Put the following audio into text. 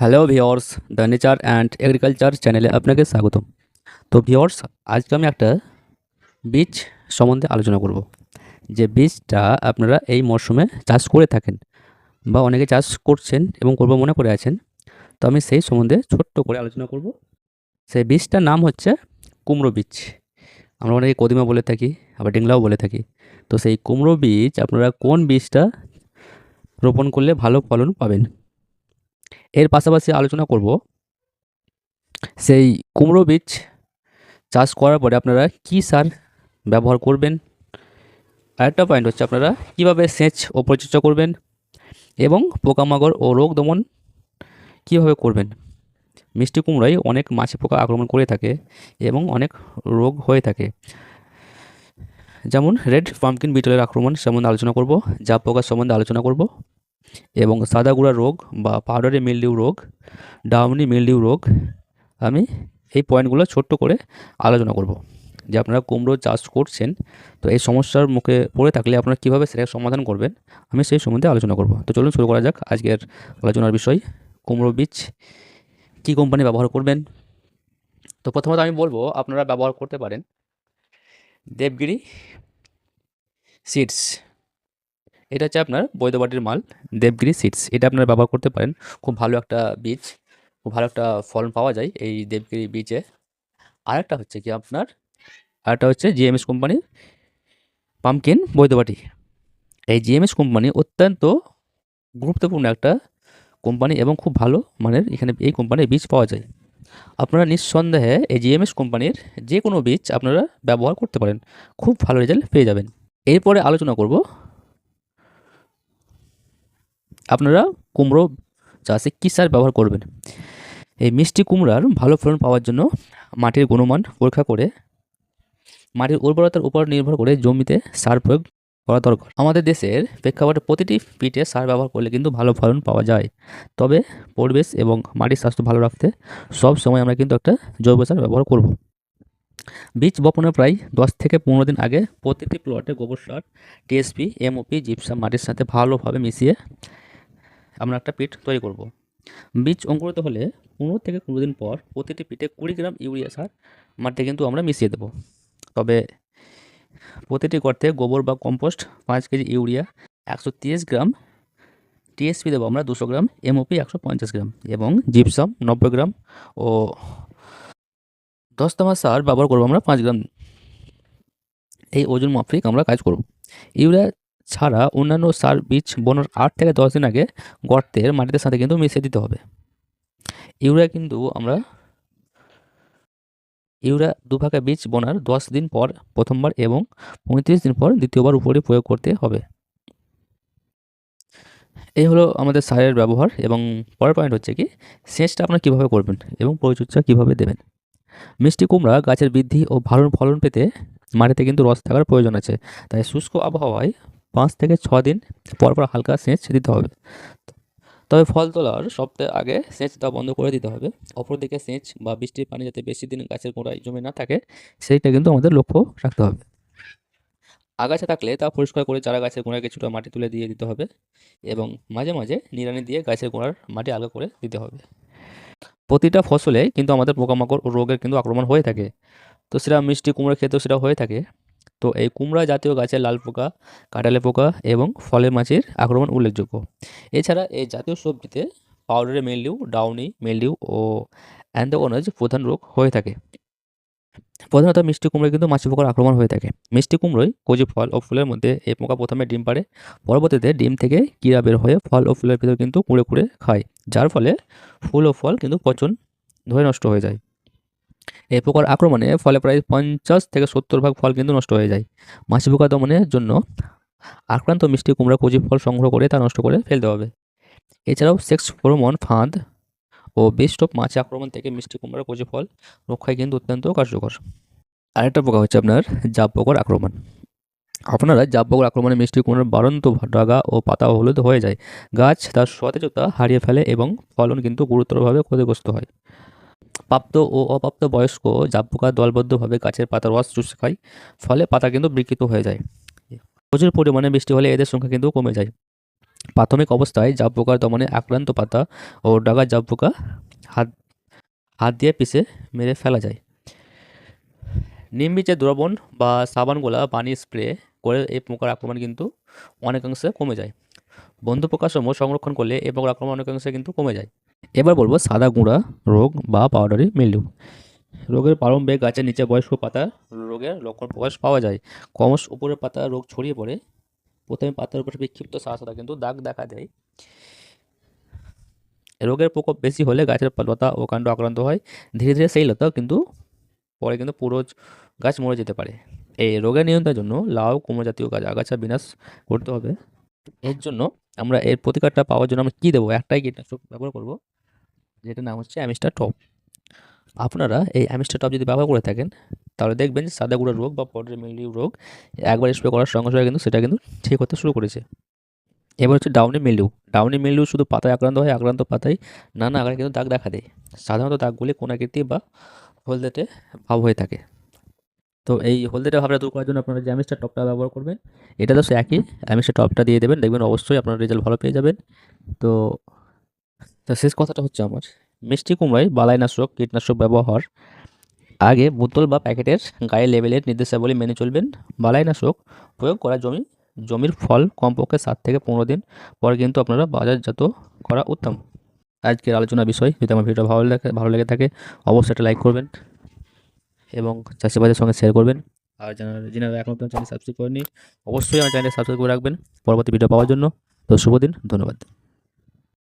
Hello viewers the nature and agriculture চ্যানেলে আপনাকে স্বাগতম। তো ভিওর্স আজকে আমি একটা বীজ সম্বন্ধে আলোচনা করব। যে বীজটা আপনারা এই মরশুমে চাষ করে থাকেন বা অনেকে চাষ করছেন এবং করব মনে করে আছেন, তো আমি সেই সম্বন্ধে ছোট্ট করে আলোচনা করব। সেই বীজটার নাম হচ্ছে কুমড়ো বীজ। আমরা অনেকে কদিমা বলে থাকি, আবার ডিংলাও বলে থাকি। তো সেই কুমড়ো বীজ আপনারা কোন বীজটা রোপণ করলে ভালো ফলন পাবেন? এর পাশাপাশি আলোচনা করব সেই কুমড়ো বীজ চাষ করার পরে আপনারা কী সার ব্যবহার করবেন? আরেকটা পয়েন্ট হচ্ছে আপনারা কীভাবে সেচ ও পরিচর্যা করবেন? এবং পোকামাকড় ও রোগ দমন কীভাবে করবেন? মিষ্টি কুমড়োয় অনেক মাছি পোকা আক্রমণ করে থাকে এবং অনেক রোগ হয়ে থাকে। যেমন রেড পাম্পকিন বিটলের আক্রমণ সম্বন্ধে আলোচনা করব জাপ পোকার সম্বন্ধে আলোচনা করব। এবং সাদা গুঁড়া রোগ বা পাউডারি মিলডিউ রোগ ডাউনি মিলডিউ রোগ, আমি এই পয়েন্টগুলো ছোট্ট করে আলোচনা করব। যে আপনারা কুমড়ো চাষ করছেন, তো এই সমস্যার মুখে পড়ে থাকলে আপনারা কীভাবে সেটা সমাধান করবেন, আমি সেই সম্বন্ধে আলোচনা করব। তো চলুন শুরু করা যাক আজকের আলোচনার বিষয়, কুমড়ো বীজ কী কোম্পানি ব্যবহার করবেন? তো প্রথমত আমি বলব, আপনারা ব্যবহার করতে পারেন দেবগিরি সিডস এটা হচ্ছে আপনার বৈদ্যবাটির মাল, দেবগিরি সিডস এটা আপনারা ব্যবহার করতে পারেন। খুব ভালো একটা বীজ, খুব ভালো একটা ফলন পাওয়া যায় এই দেবগিরি বীজে। আরেকটা হচ্ছে কি আপনার, আরেকটা হচ্ছে জিএমএস কোম্পানির পামকিন বৈদ্যবাটি। এই জিএমএস কোম্পানি অত্যন্ত গুরুত্বপূর্ণ একটা কোম্পানি এবং খুব ভালো মানের এখানে এই কোম্পানির বীজ পাওয়া যায়। আপনারা নিঃসন্দেহে এই জিএমএস কোম্পানির যে কোনো বীজ আপনারা ব্যবহার করতে পারেন। খুব ভালো রেজাল্ট পেয়ে যাবেন। এরপরে আলোচনা করব আপনারা কুমড়ো চাষে কী সার ব্যবহার করবেন? এই মিষ্টি কুমড়ার ভালো ফলন পাওয়ার জন্য মাটির গুণমান পরীক্ষা করে মাটির উর্বরতার উপর নির্ভর করে জমিতে সার প্রয়োগ করা দরকার। আমাদের দেশের প্রেক্ষাপটে প্রতিটি পিঠে সার ব্যবহার করলে কিন্তু ভালো ফলন পাওয়া যায়। তবে পরিবেশ এবং মাটির স্বাস্থ্য ভালো রাখতে সব সময় আমরা কিন্তু একটা জৈব সার ব্যবহার করব। বীজ বপনের প্রায় দশ থেকে পনেরো দিন আগে প্রতিটি প্লটে গোবর সার টিএসপি এমওপি জিপসাম মাটির সাথে ভালোভাবে মিশিয়ে আমরা একটা পিট তৈরি করব। বীজ অঙ্কুরিত হলে পনেরো থেকে কুড়ি দিন পর প্রতিটি পিঠে কুড়ি গ্রাম ইউরিয়া সার মাটিতে কিন্তু আমরা মিশিয়ে দেব। তবে প্রতিটি গর্তে গোবর বা কম্পোস্ট পাঁচ কেজি ইউরিয়া একশো তিরিশ গ্রাম, টিএসপি দেবো আমরা দুশো গ্রাম, এমওপি একশো পঞ্চাশ গ্রাম এবং জিপসাম নব্বই গ্রাম ও দশতমা সার ব্যবহার করব আমরা পাঁচ গ্রাম। এই ওজন মাফিক আমরা কাজ করব। ইউরিয়া ছাড়া অন্যান্য সার বীজ বোনার আট থেকে দশ দিন আগে গর্তের মাটিতে সাথে কিন্তু মিশিয়ে দিতে হবে। ইউরিয়া কিন্তু আমরা ইউরিয়া দুভাগে বীজ বোনার দশ দিন পর প্রথমবার এবং পঁয়ত্রিশ দিন পর দ্বিতীয়বার উপরে প্রয়োগ করতে হবে। এই হলো আমাদের সারের ব্যবহার এবং পরের পয়েন্ট হচ্ছে কি, সেচটা আপনারা কীভাবে করবেন এবং পরিচর্যা কীভাবে দেবেন? মিষ্টি কুমড়া গাছের বৃদ্ধি ও ভালো ফলন পেতে মাটিতে কিন্তু রস থাকার প্রয়োজন আছে, তাই শুষ্ক আবহাওয়ায় পাঁচ থেকে ছ দিন পর পর হালকা সেচ দিতে হবে। তবে ফল তোলার সপ্তাহে আগে সেচ দেওয়া বন্ধ করে দিতে হবে। অপরদিকে সেচ বা বৃষ্টির পানি যাতে বেশি দিন গাছের গোড়ায় জমে না থাকে সেইটা কিন্তু আমাদের লক্ষ্য রাখতে হবে। আগাছা থাকলে তা পরিষ্কার করে চারা গাছের গোড়ায় কিছুটা মাটি তুলে দিয়ে দিতে হবে এবং মাঝে মাঝে নিড়ানি দিয়ে গাছের গোড়ার মাটি আলগা করে দিতে হবে। প্রতিটা ফসলে কিন্তু আমাদের পোকামাকড় রোগের কিন্তু আক্রমণ হয়ে থাকে। তো সেটা মিষ্টি কুমড়ো খেতেও সেটা হয়ে থাকে। তো এই কুমড়া জাতীয় গাছের লাল পোকা কাঁটালে পোকা এবং ফলের মাছির আক্রমণ উল্লেখযোগ্য। এছাড়া এই জাতীয় সবজিতে পাউডারে মেলডিউ ডাউনি মেলডিউ ও অ্যান্থোকোনাজ প্রধান রোগ হয়ে থাকে। প্রধানত মিষ্টি কুমড়োয় কিন্তু মাছি পোকার আক্রমণ হয়ে থাকে। মিষ্টি কুমড়োয় কচি ফল ও ফুলের মধ্যে এই পোকা প্রথমে ডিম পাড়ে, পরবর্তীতে ডিম থেকে কীড়া বের হয়ে ফল ও ফুলের ভিতর কিন্তু কুড়ে কুড়ে খায়, যার ফলে ফুল ও ফল কিন্তু পচন ধরে নষ্ট হয়ে যায়। এই পোকার আক্রমণে ফলে প্রায় পঞ্চাশ থেকে সত্তর ভাগ ফল কিন্তু নষ্ট হয়ে যায়। মাছি পোকা দমনের জন্য আক্রান্ত মিষ্টি কুমড়া, কচি ফল সংগ্রহ করে তা নষ্ট করে ফেলতে হবে। এছাড়াও সেক্স ফোরমন, ফাঁদ ও বেস্ট অফ মাছি আক্রমণ থেকে মিষ্টি কুমড়ার কচি ফল রক্ষায় কিন্তু অত্যন্ত কার্যকর। আরেকটা পোকা হচ্ছে আপনার জাব পোকার আক্রমণ। আপনারা জাব পোকার আক্রমণে মিষ্টি কুমড়ার বাড়ন্ত ডাগা ও পাতা হলুদ হয়ে যায়। গাছ তার সতেজতা হারিয়ে ফেলে এবং ফলন কিন্তু গুরুতরভাবে ক্ষতিগ্রস্ত হয়। প্রাপ্ত ও অপ্রাপ্ত বয়স্ক জাব পোকা দলবদ্ধভাবে গাছের পাতার রস চুষে খায় ফলে পাতা কিন্তু বিকৃত হয়ে যায়। প্রচুর পরিমাণে বৃষ্টি হলে এদের সংখ্যা কিন্তু কমে যায়। প্রাথমিক অবস্থায় জাব পোকার দমনে আক্রান্ত পাতা ও ডাগা জাব পোকা হাত হাত দিয়ে পিষে মেরে ফেলা যায়। নিম বীজের দ্রবণ বা সাবানগুলা, পানি স্প্রে করে এই পোকার আক্রমণ কিন্তু অনেকাংশে কমে যায়। বন্ধু সময় সংরক্ষণ করলে এই পোকার আক্রমণ অনেকাংশে কিন্তু কমে যায়। এবার বলব সাদা গুঁড়া রোগ বা পাউডারি মিল্ডিউ রোগের প্রারম্ভে গাছের নিচে বয়স্ক পাতা রোগের লক্ষণ প্রকাশ পাওয়া যায়। ক্রমশ উপরের পাতা রোগ ছড়িয়ে পড়ে। প্রথমে পাতার উপরে বিক্ষিপ্ত সাদা সাদা, কিন্তু দাগ দেখা দেয় রোগের প্রকোপ বেশি হলে গাছের লতা ও কাণ্ড আক্রান্ত হয়। ধীরে ধীরে সেই লতা কিন্তু পরে কিন্তু পুরো গাছ মরে যেতে পারে। এই রোগের নিয়ন্ত্রণের জন্য লাউ, কুমড়ো জাতীয় গাছ, আগাছা বিনাশ করতে হবে। এর জন্য আমরা এর প্রতিকারটা পাওয়ার জন্য আমরা কী দেবো? একটাই কীটনাশক ব্যবহার করব। যেটার নাম হচ্ছে অ্যামিস্টার টপ। আপনারা এই অ্যামিস্টার টপ যদি ব্যবহার করে থাকেন, তাহলে দেখবেন সাদা গুঁড়োর রোগ বা পডের মিলিউ রোগ একবার স্প্রে করার সঙ্গে সঙ্গে কিন্তু সেটা কিন্তু ঠিক হতে শুরু করেছে। এবার হচ্ছে ডাউনি মিলিউ ডাউনি মিলিউ শুধু পাতায় আক্রান্ত হয়, আক্রান্ত পাতায় নানা আকারে কিন্তু দাগ দেখা দেয়। সাধারণত দাগগুলি কোনাকৃতি বা হলদেটে ভাব হয়ে থাকে। তো এই হলদেটে ভাবটা দূর করার জন্য আপনারা যে অ্যামিস্টার টপটা ব্যবহার করবেন, এটা তো একই অ্যামিস্টার টপটা দিয়ে দেবেন। দেখবেন অবশ্যই আপনার রেজাল্ট ভালো পেয়ে যাবেন। তো তো শেষ কথাটা হচ্ছে আমার। মিষ্টি কুমড়ায় বালাইনাশক, কীটনাশক ব্যবহার। আগে বোতল বা প্যাকেটের গায়ে লেবেলের নির্দেশাবলী মেনে চলবেন। বালাইনাশক প্রয়োগ করা জমি, জমির ফল কমপক্ষে সাত থেকে পনেরো দিন পর কিন্তু আপনারা বাজারজাত করা উত্তম। আজকের আলোচনা বিষয়, যদি আমার ভিডিওটা ভালো লাগে, ভালো লেগে থাকে, অবশ্যই একটা লাইক করবেন এবং চাষিবাদের সঙ্গে শেয়ার করবেন। আর যিনারা এখনও পর্যন্ত চ্যানেল সাবস্ক্রাইব করেনি অবশ্যই আমার চ্যানেল সাবস্ক্রাইব করে রাখবেন। পরবর্তী ভিডিও পাওয়ার জন্য, তো শুভ দিন, ধন্যবাদ।